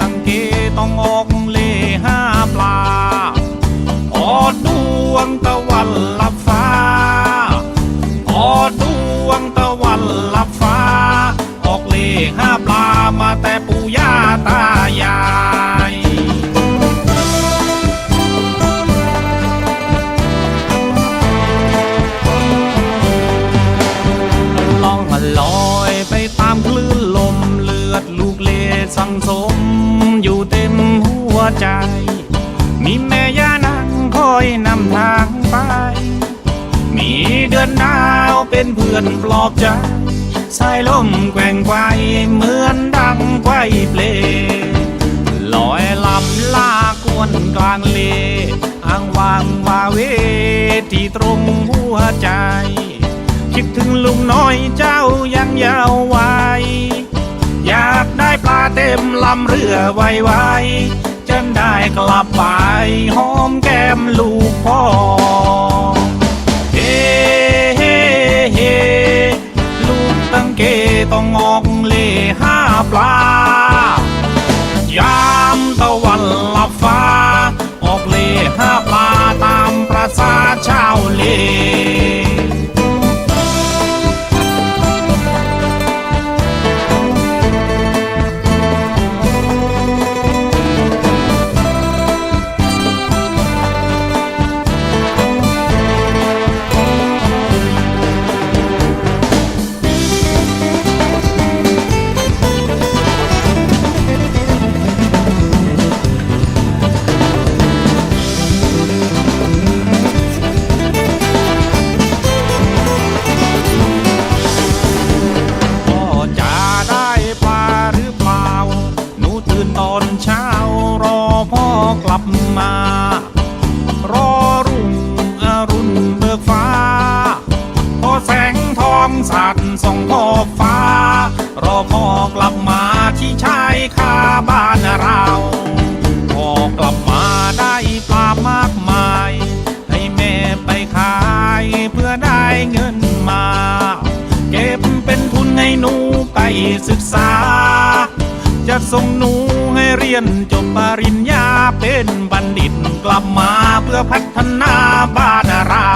ตังเกต้องออกเลหาปลาออดวงตะ ปลามาแต่ปู่ย่าตายายล่องลอยไปตามคลื่นลมเลือดลูกเลสังสม อยู่เต็มหัวใจ มีแม่ย่านางคอยนำทางไป มีเดือนดาวเป็นเพื่อนปลอบใจสายลมแกว่งไกว เปลลอยลำลากวนกลางเลอ้างวางวาเวที่ตรงหัวใจ คิดถึงลุงน้อยเจ้ายังยาววัยอยากได้ปลาเต็มลำเรือไวๆจะได้กลับไปหอมแก้มลูกพ่อเฮ้เฮ้เฮ้ลูกตั้งเกต้องออกเล่ห้าปลา อกลับมา รอรุ่งอรุณเบิกฟ้า พอแสงทองสัดส่องขอบฟ้า รอพอกลับมาที่ชายคาบ้านเราพอกลับมาได้ปลามากมาย ให้แม่ไปขายเพื่อได้เงินมา เก็บเป็นทุนให้หนูไปศึกษา จะส่งหนู เรียนจบปริญญาเป็นบัณฑิตกลับมาเพื่อพัฒนาบ้านเรา